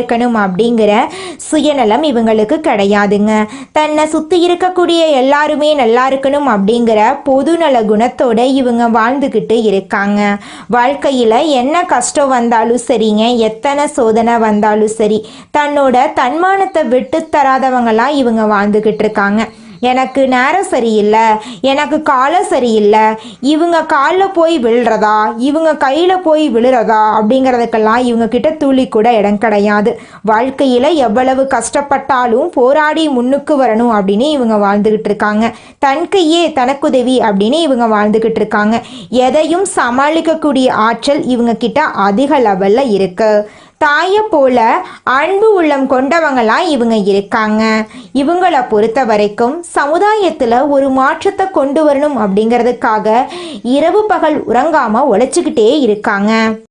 இருக்கணும் அப்படிங்கிற சுயநலம் இவங்களுக்கு கிடையாதுங்க. தன்னை சுற்றி இருக்கக்கூடிய எல்லாருமே நல்லா இருக்கணும் அப்படிங்கிற பொதுநல குணத்தோட இவங்க வாழ்ந்துக்கிட்டு இருக்காங்க. வாழ்க்கையில் என்ன கஷ்டம் வந்தாலும் சரிங்க எத்தனை சோதனை வந்தாலும் சரி தன்னோட தன்மானத்தை விட்டு தராதவங்களாம் இவங்க வாழ்ந்துக்கிட்டு இருக்காங்க. எனக்கு நேரம் சரியில்லை எனக்கு காலம் சரியில்லை இவங்க காலில் போய் விழுறதா இவங்க கையில் போய் விழுறதா அப்படிங்கிறதுக்கெல்லாம் இவங்க கிட்ட துளி கூட இடம் கிடையாது. வாழ்க்கையில் எவ்வளவு கஷ்டப்பட்டாலும் போராடி முன்னுக்கு வரணும் அப்படின்னு இவங்க வாழ்ந்துக்கிட்டு இருக்காங்க. தன் கையே தனக்குதவி அப்படின்னு இவங்க வாழ்ந்துக்கிட்டு இருக்காங்க. எதையும் சமாளிக்கக்கூடிய ஆற்றல் இவங்க கிட்ட அதிக லெவலில் இருக்குது தாயை போல அன்பு உள்ளம் கொண்டவங்களாம் இவங்க இருக்காங்க. இவங்களை பொறுத்த வரைக்கும் சமுதாயத்தில் ஒரு மாற்றத்தை கொண்டு வரணும் அப்படிங்கிறதுக்காக இரவு பகல் உறங்காமல் உழைச்சிக்கிட்டே இருக்காங்க.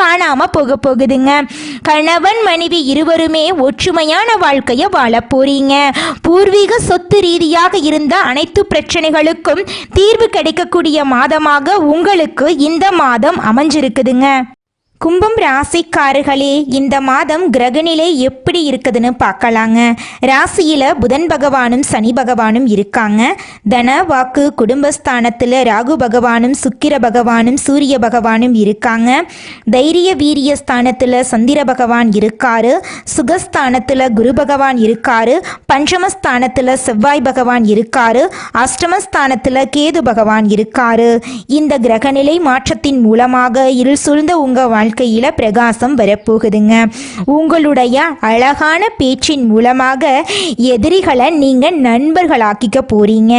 காணாம போக போகுதுங்க. கணவன் மனைவி இருவருமே ஒற்றுமையான வாழ்க்கையை வாழ போறீங்க. பூர்வீக சொத்து ரீதியாக இருந்த அனைத்து பிரச்சனைகளுக்கும் தீர்வு கிடைக்கக்கூடிய மாதமாக உங்களுக்கு இந்த மாதம் அமைஞ்சிருக்குதுங்க. கும்பம் ராசிக்காரர்களே இந்த மாதம் கிரகநிலை எப்படி இருக்குதுன்னு பார்க்கலாங்க. ராசியில் புதன் பகவானும் சனி பகவானும் இருக்காங்க. தன வாக்கு குடும்பஸ்தானத்தில் ராகு பகவானும் சுக்கிர பகவானும் சூரிய பகவானும் இருக்காங்க. தைரிய வீரிய ஸ்தானத்தில் சந்திர பகவான் இருக்காரு. சுகஸ்தானத்தில் குரு பகவான் இருக்காரு. பஞ்சமஸ்தானத்தில் செவ்வாய் பகவான் இருக்காரு. அஷ்டமஸ்தானத்தில் கேது பகவான் இருக்காரு. இந்த கிரகநிலை மாற்றத்தின் மூலமாக இருள் சூழ்ந்த உங்கள் வாழ்க்கையில் பிரகாசம் வரப்போகுதுங்க. உங்களுடைய அழகான பேச்சின் மூலமாக எதிரிகளை நீங்கள் நண்பர்களாக்கிக்க போறீங்க.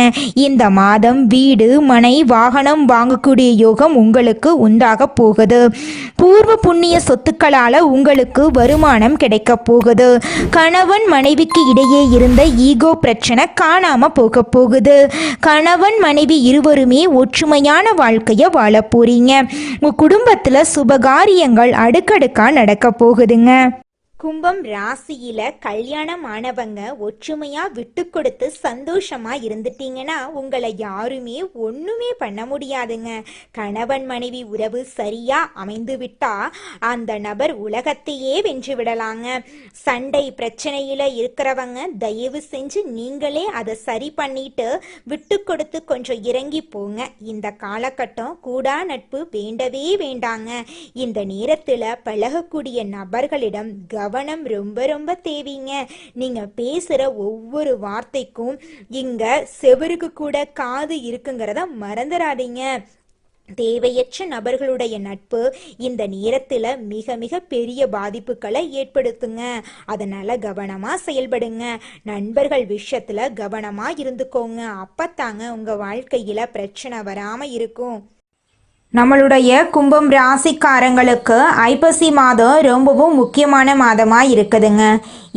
இந்த மாதம் வீடு மனை வாகனம் வாங்கக்கூடிய யோகம் உங்களுக்கு உண்டாக போகுது. பூர்வ புண்ணிய சொத்துக்களால் உங்களுக்கு வருமானம் கிடைக்க போகுது. கணவன் மனைவிக்கு இடையே இருந்த ஈகோ பிரச்சனை காணாம போக போகுது. கணவன் மனைவி இருவருமே ஒற்றுமையான வாழ்க்கையை வாழ போறீங்க. உங்க குடும்பத்துல சுபகாரியங்கள் அடுக்கடுக்கா நடக்க போகுதுங்க. கும்பம் ராசியில கல்யாணம் ஆனவங்க ஒற்றுமையா விட்டு கொடுத்து சந்தோஷமா இருந்துட்டீங்கன்னா உங்களை யாருமே ஒண்ணுமே பண்ண முடியாதுங்க. கணவன் மனைவி உறவு சரியா அமைந்து விட்டா அந்த நபர் உலகத்தையே வென்று விடலாங்க. சண்டை பிரச்சனையில இருக்கிறவங்க தயவு செஞ்சு நீங்களே அதை சரி பண்ணிட்டு விட்டு கொடுத்து கொஞ்சம் இறங்கி போங்க. இந்த காலகட்டம் கூடா நட்பு வேண்டவே வேண்டாங்க. இந்த நேரத்துல பழகக்கூடிய நபர்களிடம் கவனம் கவனம் ரொம்ப ரொம்ப தேவைங்க. நீங்க பேசுற ஒவ்வொரு வார்த்தைக்கும் இங்க செவருக்கு கூட காது இருக்குங்கிறத மறந்துடாதீங்க தேவையற்ற நபர்களுடைய நட்பு இந்த நேரத்தில் மிக மிக பெரிய பாதிப்புகளை ஏற்படுத்துங்க. அதனால கவனமா செயல்படுங்க. நண்பர்கள் விஷயத்துல கவனமா இருந்துக்கோங்க. அப்பத்தாங்க உங்க வாழ்க்கையில பிரச்சனை வராம இருக்கும். நம்மளுடைய கும்பம் ராசிக்காரங்களுக்கு ஐப்பசி மாதம் ரொம்பவும் முக்கியமான மாதமாக இருக்குதுங்க.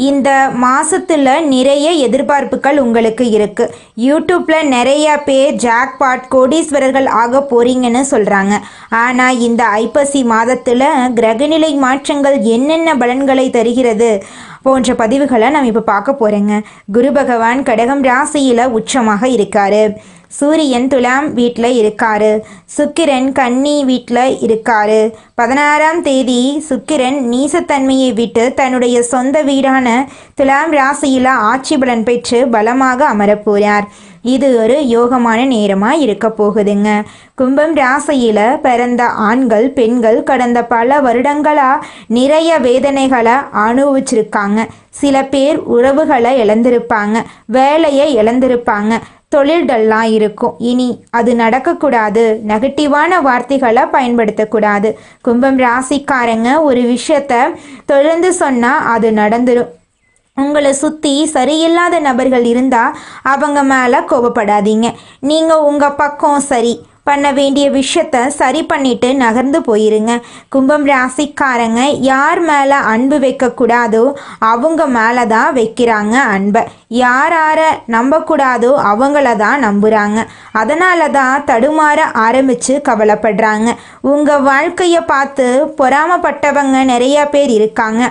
இந்த மாதத்தில் நிறைய எதிர்பார்ப்புகள் உங்களுக்கு இருக்குது யூடியூப்பில் நிறைய பேர் ஜாக்பாட் கோடீஸ்வரர்கள் ஆக போகிறீங்கன்னு சொல்கிறாங்க ஆனால் இந்த ஐப்பசி மாதத்தில் கிரகநிலை மாற்றங்கள் என்னென்ன பலன்களை தருகிறது போன்ற பதிவுகளை நம்ம இப்போ பார்க்க போகிறேங்க குரு பகவான் கடகம் ராசியில் உச்சமாக இருக்காரு. சூரியன் துலாம் வீட்டில் இருக்காரு. சுக்கிரன் கன்னி வீட்டில் இருக்காரு. பதினாறாம் தேதி சுக்கிரன் நீசத்தன்மையை விட்டு தன்னுடைய சொந்த வீடான துலாம் ராசியில் ஆட்சி பலன் பெற்று பலமாக அமரப்போகிறார் இது ஒரு யோகமான நேரமாக இருக்க போகுதுங்க. கும்பம் ராசியில் பிறந்த ஆண்கள் பெண்கள் கடந்த பல வருடங்களாக நிறைய வேதனைகளை அனுபவிச்சிருக்காங்க. சில பேர் உறவுகளை இழந்திருப்பாங்க வேலையை இழந்திருப்பாங்க. தொழில் டல்லாக இருக்கும். இனி அது நடக்கக்கூடாது. நெகட்டிவான வார்த்தைகளை பயன்படுத்தக்கூடாது. கும்பம் ராசிக்காரங்க ஒரு விஷயத்த தொடர்ந்து சொன்னால் அது நடந்துடும் உங்களை சுற்றி சரியில்லாத நபர்கள் இருந்தால் அவங்க மேலே கோபப்படாதீங்க. நீங்கள் உங்கள் பக்கம் சரி. பண்ண வேண்டிய விஷயத்த சரி பண்ணிட்டு நகர்ந்து போயிருங்க. கும்பம் ராசிக்காரங்க யார் மேலே அன்பு வைக்கக்கூடாதோ அவங்க மேலே தான் வைக்கிறாங்க அன்பை. யார் யாரை நம்பக்கூடாதோ அவங்கள தான் நம்புகிறாங்க அதனால தான் தடுமாற ஆரம்பித்து கவலைப்படுறாங்க. உங்கள் வாழ்க்கையை பார்த்து பொறாமப்பட்டவங்க நிறைய பேர் இருக்காங்க.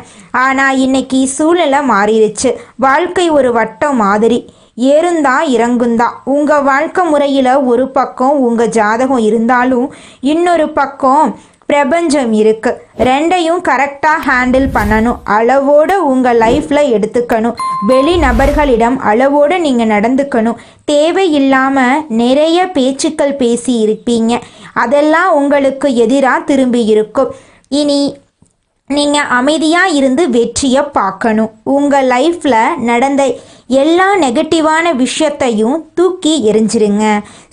ஆனால் இன்னைக்கு சூழ்நிலை மாறிடுச்சு. வாழ்க்கை ஒரு வட்டம் மாதிரி. ஏறுந்தா இறங்குந்தா. உங்கள் வாழ்க்கை முறையில் ஒரு பக்கம் உங்கள் ஜாதகம் இருந்தாலும் இன்னொரு பக்கம் பிரபஞ்சம் இருக்கு. ரெண்டையும் கரெக்டாக ஹேண்டில் பண்ணணும். அளவோடு உங்கள் லைஃப்பில் எடுத்துக்கணும். வெளி நபர்களிடம் அளவோடு நீங்கள் நடந்துக்கணும். தேவையில்லாமல் நிறைய பேச்சுக்கள் பேசி இருப்பீங்க அதெல்லாம் உங்களுக்கு எதிராக திரும்பி இருக்கும். இனி நீங்கள் அமைதியாக இருந்து வெற்றியை பார்க்கணும். உங்கள் லைஃப்பில் நடந்த எல்லா நெகட்டிவான விஷயத்தையும் தூக்கி எரிஞ்சிருங்க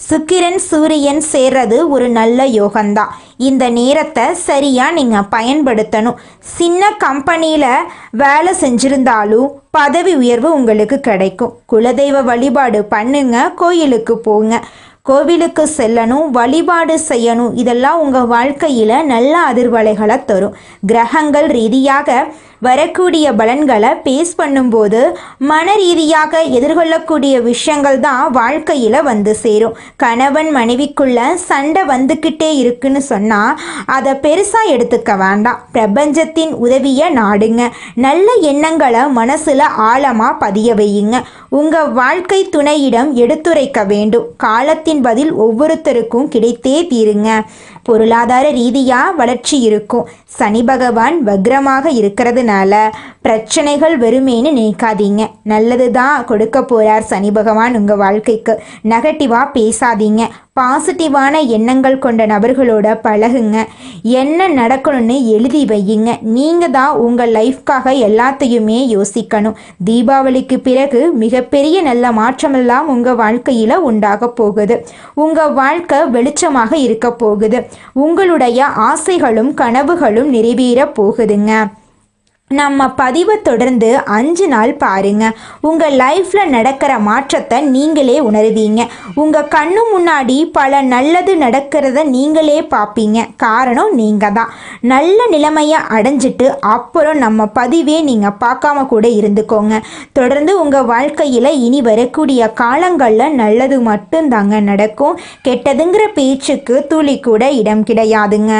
சுக்கிரன் சூரியன் சேர்றது ஒரு நல்ல யோகம்தான் இந்த நேரத்தை சரியாக நீங்கள் பயன்படுத்தணும். சின்ன கம்பெனியில் வேலை செஞ்சுருந்தாலும் பதவி உயர்வு உங்களுக்கு கிடைக்கும். குலதெய்வ வழிபாடு பண்ணுங்க கோயிலுக்கு போங்க. கோவிலுக்கு செல்லணும் வழிபாடு செய்யணும் இதெல்லாம் உங்கள் வாழ்க்கையில் நல்ல அதிர்வலைகளை தரும். கிரகங்கள் ரீதியாக வரக்கூடிய பலன்களை பேஸ் பண்ணும்போது மன ரீதியாக எதிர்கொள்ளக்கூடிய விஷயங்கள் தான் வாழ்க்கையில் வந்து சேரும். கணவன் மனைவிக்குள்ள சண்டை வந்துக்கிட்டே இருக்குன்னு சொன்னால் அதை பெருசாக எடுத்துக்க வேண்டாம். பிரபஞ்சத்தின் உதவியை நாடுங்க. நல்ல எண்ணங்களை மனசில் ஆழமாக பதிய வையுங்க. உங்கள் வாழ்க்கை துணையிடம் எடுத்துரைக்க வேண்டும். காலத்தின் பதில் ஒவ்வொருத்தருக்கும் கிடைத்தே தீருங்க. பொருளாதார ரீதியாக வளர்ச்சி இருக்கும். சனி பகவான் வக்ரமாக இருக்கிறதுனால பிரச்சனைகள் வெறுமேன்னு நினைக்காதீங்க. நல்லது தான் கொடுக்க போகிறார் சனி பகவான் உங்கள் வாழ்க்கைக்கு. நெகட்டிவாக பேசாதீங்க. பாசிட்டிவான எண்ணங்கள் கொண்ட நபர்களோட பழகுங்க. என்ன நடக்கணும்னு எழுதி வையுங்க. நீங்கள் தான் உங்கள் லைஃப்காக எல்லாத்தையுமே யோசிக்கணும். தீபாவளிக்கு பிறகு மிகப்பெரிய நல்ல மாற்றமெல்லாம் உங்கள் வாழ்க்கையில் உண்டாக போகுது. உங்கள் வாழ்க்கை வெளிச்சமாக இருக்க போகுது. உங்களுடைய ஆசைகளும் கனவுகளும் நிறைவேற போகுதுங்க. நம்ம பதிவை தொடர்ந்து அஞ்சு நாள் பாருங்க. உங்கள் லைஃப்பில் நடக்கிற மாற்றத்தை நீங்களே உணருவீங்க. உங்கள் கண்ணு முன்னாடி பல நல்லது நடக்கிறத நீங்களே பார்ப்பீங்க காரணம் நீங்கள் தான் நல்ல நிலைமையை அடைஞ்சிட்டு அப்புறம் நம்ம பதிவே நீங்கள் பார்க்காம கூட இருந்துக்கோங்க. தொடர்ந்து உங்கள் வாழ்க்கையில் இனி வரக்கூடிய காலங்களில் நல்லது மட்டும்தாங்க நடக்கும். கெட்டதுங்கிற பேச்சுக்கு துளி கூட இடம் கிடையாதுங்க.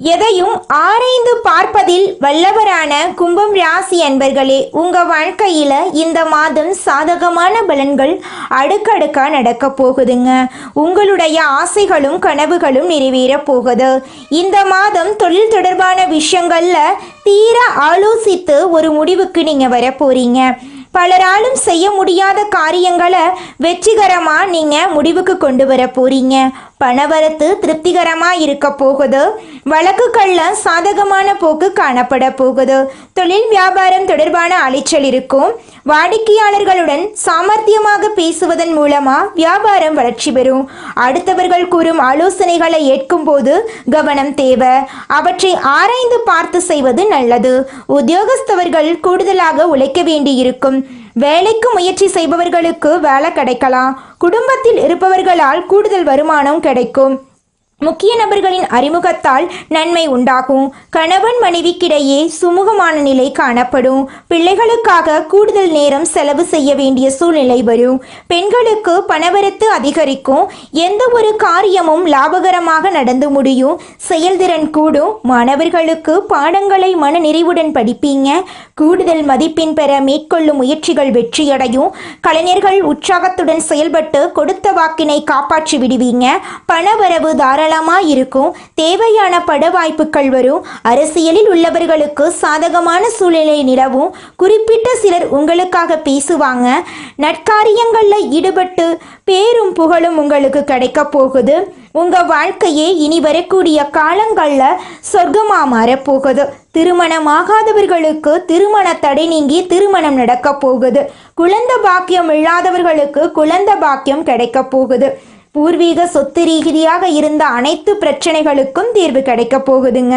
எதையும் ஆராய்ந்து பார்ப்பதில் வல்லவரான கும்பம் ராசி அன்பர்களே உங்க வாழ்க்கையில இந்த மாதம் சாதகமான பலன்கள் அடுக்கடுக்கா நடக்க போகுதுங்க. உங்களுடைய ஆசைகளும் கனவுகளும் நிறைவேற போகுது. இந்த மாதம் தொழில் தொடர்பான விஷயங்கள்ல தீர ஆலோசித்து ஒரு முடிவுக்கு நீங்க வர போறீங்க. பலராலும் செய்ய முடியாத காரியங்களை வெற்றிகரமாக நீங்கள் முடிவுக்கு கொண்டு வர போகிறீங்க பணவரத்து திருப்திகரமாக இருக்க போகுது. வழக்குகளில் சாதகமான போக்கு காணப்பட போகுது. தொழில் வியாபாரம் தொடர்பான அலைச்சல் இருக்கும். வாடிக்கையாளர்களுடன் சாமர்த்தியமாக பேசுவதன் மூலமாக வியாபாரம் வளர்ச்சி பெறும். அடுத்தவர்கள் கூறும் ஆலோசனைகளை ஏற்கும் போது கவனம் தேவை. அவற்றை ஆராய்ந்து பார்த்து செய்வது நல்லது. உத்தியோகஸ்தவர்கள் கூடுதலாக உழைக்க வேண்டியிருக்கும். வேலைக்கு முயற்சி செய்பவர்களுக்கு வேலை கிடைக்கலாம். குடும்பத்தில் இருப்பவர்களால் கூடுதல் வருமானம் கிடைக்கும். முக்கிய நபர்களின் அறிமுகத்தால் நன்மை உண்டாகும். கணவன் மனைவிக்கிடையே சுமூகமான நிலை காணப்படும். பிள்ளைகளுக்காக கூடுதல் நேரம் செலவு செய்ய வேண்டிய சூழ்நிலை வரும். பெண்களுக்கு பணவரத்து அதிகரிக்கும். எந்த ஒரு காரியமும் லாபகரமாக நடந்து முடியும். செயல்திறன் கூடும். மாணவர்களுக்கு பாடங்களை மன நிறைவுடன் படிப்பீங்க. கூடுதல் மதிப்பெண் பெற மேற்கொள்ளும் முயற்சிகள் வெற்றியடையும். கலைஞர்கள் உற்சாகத்துடன் செயல்பட்டு கொடுத்த வாக்கினை காப்பாற்றி விடுவீங்க. பணவரவு தாராளமாக இருக்கும். தேவையான பட வாய்ப்புகள் வரும். அரசியலில் உள்ளவர்களுக்கு சாதகமான சூழ்நிலை நிலவும். குறிப்பிட்ட சிலர் உங்களுக்காக பேசுவாங்க. நற்காரியங்களில் ஈடுபட்டு பேரும் புகழும் உங்களுக்கு கிடைக்க போகுது. உங்கள் வாழ்க்கையே இனி வரக்கூடிய காலங்களில் சொர்க்கமாக மாறப்போகுது திருமணமாகாதவர்களுக்கு திருமண தடை நீங்கி திருமணம் நடக்க போகுது. குழந்தை பாக்கியம் இல்லாதவர்களுக்கு குழந்தை பாக்கியம் கிடைக்க போகுது. பூர்வீக சொத்து ரீதியாக இருந்த அனைத்து பிரச்சனைகளுக்கும் தீர்வு கிடைக்க போகுதுங்க.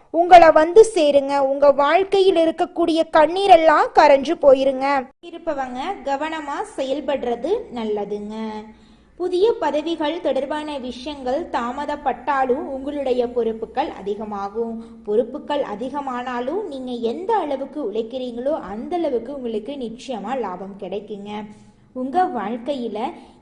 உங்களை வந்து சேருங்க. உங்க வாழ்க்கையில் இருக்கக்கூடிய கண்ணீரெல்லாம் கரைஞ்சு போயிருங்க. இருப்பவங்க கவனமா செயல்படுறது நல்லதுங்க. புதிய பதவிகள் தொடர்பான விஷயங்கள் தாமதப்பட்டாலும் உங்களுடைய பொறுப்புகள் அதிகமாகும். பொறுப்புகள் அதிகமானாலும் நீங்க எந்த அளவுக்கு உழைக்கிறீங்களோ அந்த அளவுக்கு உங்களுக்கு நிச்சயமா லாபம் கிடைக்குங்க. உங்க வாழ்க்கையில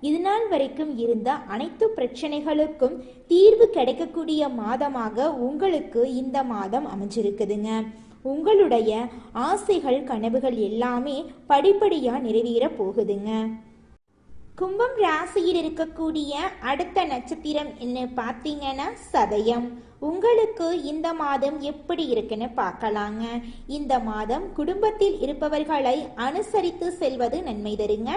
இது நாள் வரைக்கும் இருந்த அனைத்து பிரச்சனைகளுக்கும் தீர்வு கிடைக்கக்கூடிய மாதமாக உங்களுக்கு இந்த மாதம் அமைஞ்சிருக்குதுங்க. உங்களுடைய ஆசைகள் கனவுகள் எல்லாமே படிப்படியா நிறைவேற போகுதுங்க. கும்பம் ராசியில் இருக்கக்கூடிய அடுத்த நட்சத்திரம் என்ன பார்த்தீங்கன்னா சதயம். உங்களுக்கு இந்த மாதம் எப்படி இருக்குன்னு பார்க்கலாங்க. இந்த மாதம் குடும்பத்தில் இருப்பவர்களை அனுசரித்து செல்வது நன்மை தருங்க.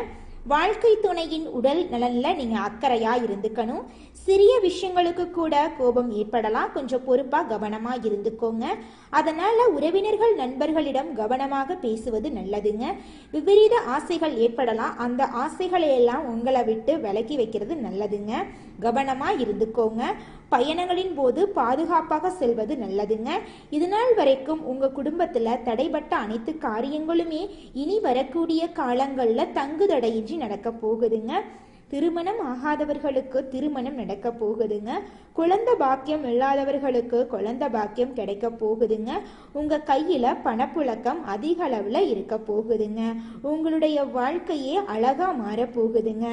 வாழ்க்கை துணையின் உடல் நலனில் நீங்கள் அக்கறையாக இருந்துக்கணும். சிறிய விஷயங்களுக்கு கூட கோபம் ஏற்படலாம். கொஞ்சம் பொறுப்பாக கவனமாக இருந்துக்கோங்க. அதனால் உறவினர்கள் நண்பர்களிடம் கவனமாக பேசுவது நல்லதுங்க. விபரீத ஆசைகள் ஏற்படலாம். அந்த ஆசைகளை எல்லாம் உங்களை விட்டு விலக்கி வைக்கிறது நல்லதுங்க. கவனமாக இருந்துக்கோங்க. பயணங்களின் போது பாதுகாப்பாக செல்வது நல்லதுங்க. இதுநாள் வரைக்கும் உங்க குடும்பத்துல தடைபட்ட அனைத்து காரியங்களுமே இனி வரக்கூடிய காலங்களில் தங்கு தடையின்றி நடக்க போகுதுங்க. திருமணம் ஆகாதவர்களுக்கு திருமணம் நடக்க போகுதுங்க. குழந்தை பாக்கியம் இல்லாதவர்களுக்கு குழந்தை பாக்கியம் கிடைக்க போகுதுங்க. உங்க கையில பணப்புழக்கம் அதிக அளவுல இருக்க போகுதுங்க. உங்களுடைய வாழ்க்கையே அழகா மாற போகுதுங்க.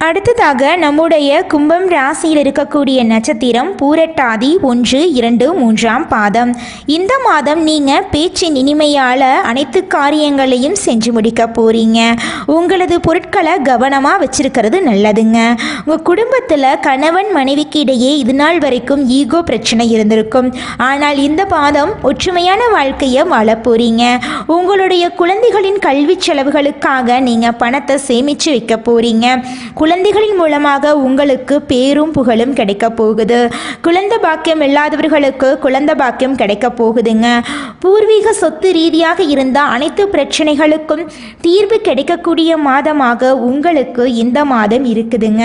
அடுத்ததாக நம்முடைய கும்பம் ராசியில் இருக்கக்கூடிய நட்சத்திரம் பூரட்டாதி ஒன்று இரண்டு மூன்றாம் பாதம். இந்த மாதம் நீங்கள் பேச்சின் இனிமையால் அனைத்து காரியங்களையும் செஞ்சு முடிக்க போகிறீங்க உங்களது பொருட்களை கவனமாக வச்சிருக்கிறது நல்லதுங்க. உங்கள் குடும்பத்தில் கணவன் மனைவிக்கு இடையே இது நாள் வரைக்கும் ஈகோ பிரச்சனை இருந்திருக்கும். ஆனால் இந்த பாதம் ஒற்றுமையான வாழ்க்கையை வாழ போகிறீங்க உங்களுடைய குழந்தைகளின் கல்வி செலவுகளுக்காக நீங்கள் பணத்தை சேமித்து வைக்க போகிறீங்க குழந்தைகளின் மூலமாக உங்களுக்கு பேரும் புகழும் கிடைக்க போகுது. குழந்தை பாக்கியம் இல்லாதவர்களுக்கு குழந்தை பாக்கியம் கிடைக்க போகுதுங்க. பூர்வீக சொத்து ரீதியாக இருந்த அனைத்து பிரச்சனைகளுக்கும் தீர்வு கிடைக்கக்கூடிய மாதமாக உங்களுக்கு இந்த மாதம் இருக்குதுங்க.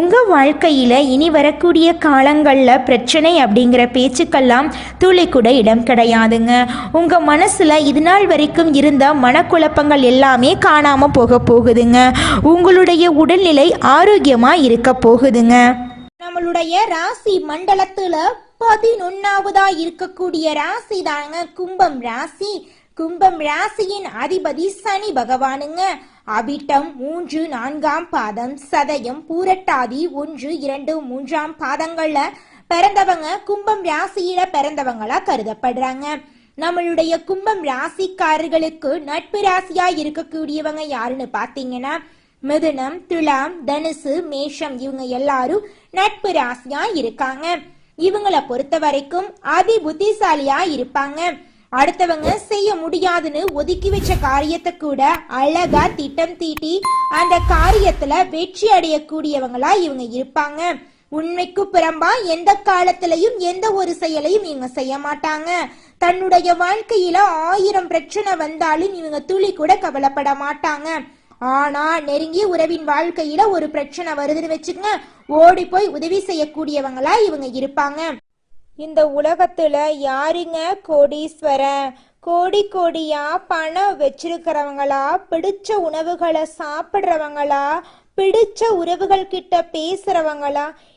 உங்கள் வாழ்க்கையில் இனி வரக்கூடிய காலங்களில் பிரச்சனை அப்படிங்கிற பேச்சுக்கெல்லாம் துளி கூட இடம் கிடையாதுங்க. உங்கள் மனசில் இது நாள் வரைக்கும் இருந்த மனக்குழப்பங்கள் எல்லாமே காணாமல் போக போகுதுங்க. உங்களுடைய உடல்நிலை ஆரோக்கியமாக இருக்க போகுதுங்க. நம்மளுடைய ராசி மண்டலத்தில் பதினொன்னாவதா இருக்கக்கூடிய ராசி தாங்க. கும்பம் ராசி. கும்பம் ராசியின் அதிபதி சனி பகவானுங்க. அபிட்டம் மூன்று நான்காம் பாதம் சதயம் பூரட்டாதி ஒன்று இரண்டு மூன்றாம் பாதங்கள்ல பிறந்தவங்க கும்பம் ராசியில பிறந்தவங்களா கருதப்படுறாங்க. நம்மளுடைய கும்பம் ராசிக்காரர்களுக்கு நட்பு ராசியா இருக்கக்கூடியவங்க யாருன்னு பாத்தீங்கன்னா மிதுனம் துலாம் தனுசு மேஷம் இவங்க எல்லாரும் நட்பு ராசியா இருக்காங்க. இவங்கள பொறுத்த வரைக்கும் அதி புத்திசாலியா இருப்பாங்க. அடுத்தவங்க செய்ய முடியாதுன்னு ஒதுக்கி வச்ச காரியத்தை கூட அழகா திட்டம் தீட்டி அந்த காரியத்துல வெற்றி அடையக்கூடியவங்களா இவங்க இருப்பாங்க. உண்மைக்கு புறம்பா எந்த காலத்திலையும் எந்த ஒரு செயலையும் இவங்க செய்ய மாட்டாங்க. தன்னுடைய வாழ்க்கையில ஆயிரம் பிரச்சனை வந்தாலும் இவங்க துளி கூட கவலைப்பட மாட்டாங்க. ஆனா நெருங்கிய உறவின் வாழ்க்கையில ஒரு பிரச்சனை வருதுன்னு வச்சுக்கங்க. ஓடி போய் உதவி செய்யக்கூடியவங்களா இவங்க இருப்பாங்க. இந்த உலகத்துல யாருங்க கோடீஸ்வரன்? கோடி கோடியா பணம் வச்சிருக்கிறவங்களா? பிடிச்ச உணவுகளை சாப்பிட்றவங்களா? பிடிச்ச உறவுகள் கிட்ட பேசுறவங்களா?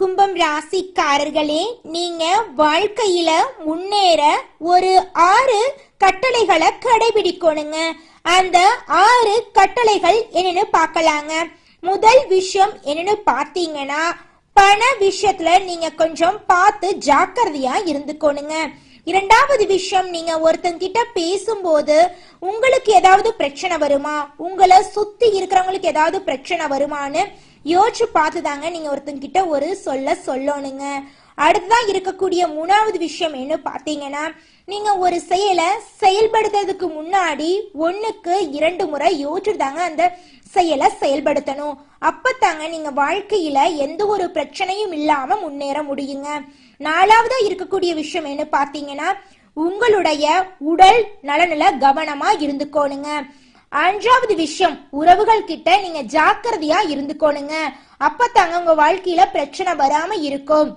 கும்பம் ராசிக்காரர்களே நீங்க வாழ்க்கையில முன்னேற ஒரு ஆறு கட்டளைகளை கடைபிடிக்கணுங்க. அந்த ஆறு கட்டளைகள் என்னன்னு பார்க்கலாங்க. முதல் விஷயம் என்னன்னு பார்த்தீங்கன்னா பண விஷயத்துல நீங்க கொஞ்சம் பார்த்து ஜாக்கிரதையா இருந்துக்கணுங்க. இரண்டாவது விஷயம் நீங்க ஒருத்தங்கிட்ட பேசும்போது உங்களுக்கு ஏதாவது பிரச்சனை வருமா? உங்களை சுத்தி இருக்கிறவங்களுக்கு ஏதாவது பிரச்சனை வருமான்னு யோசிச்சு பார்த்து தாங்க நீங்க ஒருத்தங்கிட்ட ஒரு சொல்ல சொல்லணுங்க. அடுத்ததான் இருக்கக்கூடிய மூணாவது விஷயம் என்ன பார்த்தீங்கன்னா நீங்க ஒரு செயலை செயல்படுத்துறதுக்கு முன்னாடி ஒன்றுக்கு இரண்டு முறை யோசிச்சு தாங்க அந்த செயலை செயல்படுத்தணும். அப்பத்தாங்க நீங்க வாழ்க்கையில எந்த ஒரு பிரச்சனையும் இல்லாம முன்னேற முடியுங்க. நாலாவதா இருக்கக்கூடிய விஷயம் என்ன பார்த்தீங்கன்னா உங்களுடைய உடல் நலனில் கவனமா இருந்துக்கோணுங்க. அஞ்சாவது விஷயம் உறவுகள் கிட்ட நீங்க ஜாக்கிரதையா இருந்துக்கோணுங்க. அப்பத்தாங்க உங்க வாழ்க்கையில பிரச்சனை வராம இருக்கும்.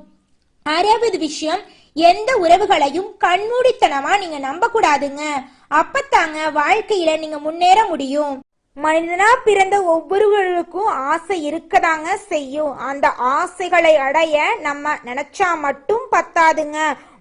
ஆறாவது விஷயம் எந்த உறவுகளையும் கண்மூடித்தனமா நீங்க நம்ப கூடாதுங்க அப்பத்தாங்க வாழ்க்கையில நீங்க முன்னேற முடியும். மனிதனா பிறந்த ஒவ்வொருவருக்கும் ஆசை இருக்கதாங்க செய்யும். அந்த ஆசைகளை அடைய நம்ம நினைச்சா மட்டும் பத்தாதுங்க.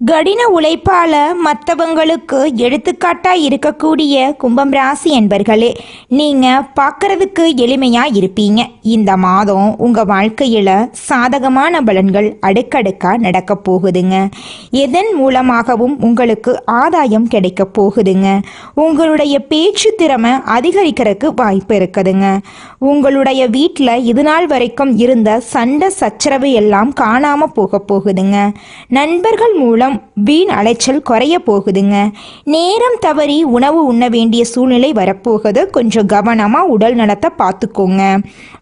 கடின உழைப்பால மற்றவங்களுக்கு எடுத்துக்காட்டாக இருக்கக்கூடிய கும்பம் ராசி என்பர்களே நீங்கள் பார்க்கறதுக்கு எளிமையாக இருப்பீங்க. இந்த மாதம் உங்கள் வாழ்க்கையில் சாதகமான பலன்கள் அடுக்கடுக்காக நடக்க போகுதுங்க. எதன் மூலமாகவும் உங்களுக்கு ஆதாயம் கிடைக்க போகுதுங்க. உங்களுடைய பேச்சு திறமை அதிகரிக்கிறதுக்கு வாய்ப்பு இருக்குதுங்க. உங்களுடைய வீட்டில் இது நாள் வரைக்கும் இருந்த சண்டை சச்சரவு எல்லாம் காணாமல் போக போகுதுங்க. நண்பர்கள் மூலம் வீண் அலைச்சல் குறைய போகுதுங்க. நேரம் தவறி உணவு உண்ண வேண்டிய சூழ்நிலை வரப்போகுது. கொஞ்சம் கவனமாக உடல் நலத்தை பார்த்துக்கோங்க.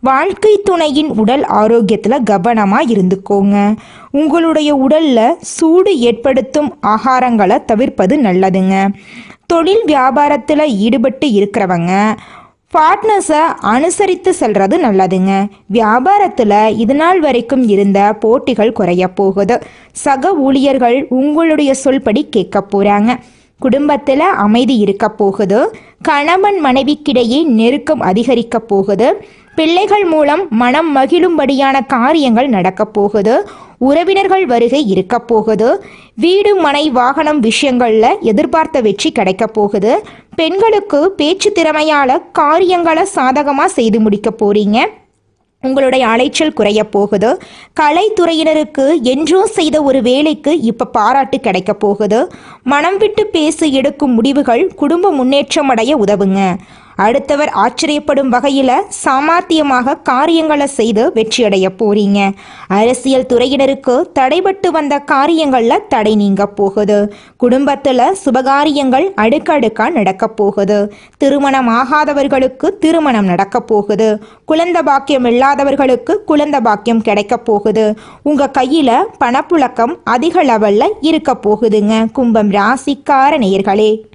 வாழ்க்கை துணையின் உடல் ஆரோக்கியத்தில் கவனமாக இருந்துக்கோங்க. உங்களுடைய உடலில் சூடு ஏற்படுத்தும் ஆகாரங்களை தவிர்ப்பது நல்லதுங்க. தொழில் வியாபாரத்தில் ஈடுபட்டு இருக்கிறவங்க பார்ட்னர்ஸை அனுசரித்து செல்றது நல்லதுங்க. வியாபாரத்தில் இது நாள் வரைக்கும் இருந்த போட்டிகள் குறைய போகுது. சக ஊழியர்கள் உங்களுடைய சொல்படி கேட்க போகிறாங்க குடும்பத்தில் அமைதி இருக்க போகுது. கணவன் மனைவிக்கிடையே நெருக்கம் அதிகரிக்க போகுது. பிள்ளைகள் மூலம் மனம் மகிழும்படியான காரியங்கள் நடக்கப் போகுது. உறவினர்கள் வருகை இருக்க போகுது. வீடு மனை வாகனம் விஷயங்களில் எதிர்பார்த்த வெற்றி கிடைக்க போகுது. பெண்களுக்கு பேச்சு திறமையால் காரியங்களை சாதகமாக செய்து முடிக்க போறீங்க. உங்களுடைய அலைச்சல் குறைய போகுது. கலைத்துறையினருக்கு என்றோ செய்த ஒரு வேலைக்கு இப்போ பாராட்டு கிடைக்க போகுது. மனம் விட்டு பேசி எடுக்கும் முடிவுகள் குடும்ப முன்னேற்றம் அடைய உதவுங்க. அடுத்தவர் ஆச்சரியப்படும் வகையில் சாமர்த்தியமாக காரியங்களை செய்து வெற்றியடைய போறீங்க. அரசியல் துறையினருக்கு தடைபட்டு வந்த காரியங்களில் தடை நீங்க போகுது. குடும்பத்தில் சுபகாரியங்கள் அடுக்கடுக்காக நடக்க போகுது. திருமணம் ஆகாதவர்களுக்கு திருமணம் நடக்க போகுது. குழந்த பாக்கியம் இல்லாதவர்களுக்கு குழந்த பாக்கியம் கிடைக்க போகுது. உங்க கையில பணப்புழக்கம் அதிக லெவல்ல இருக்க போகுதுங்க. கும்பம் ராசிக்கார நேயர்களே.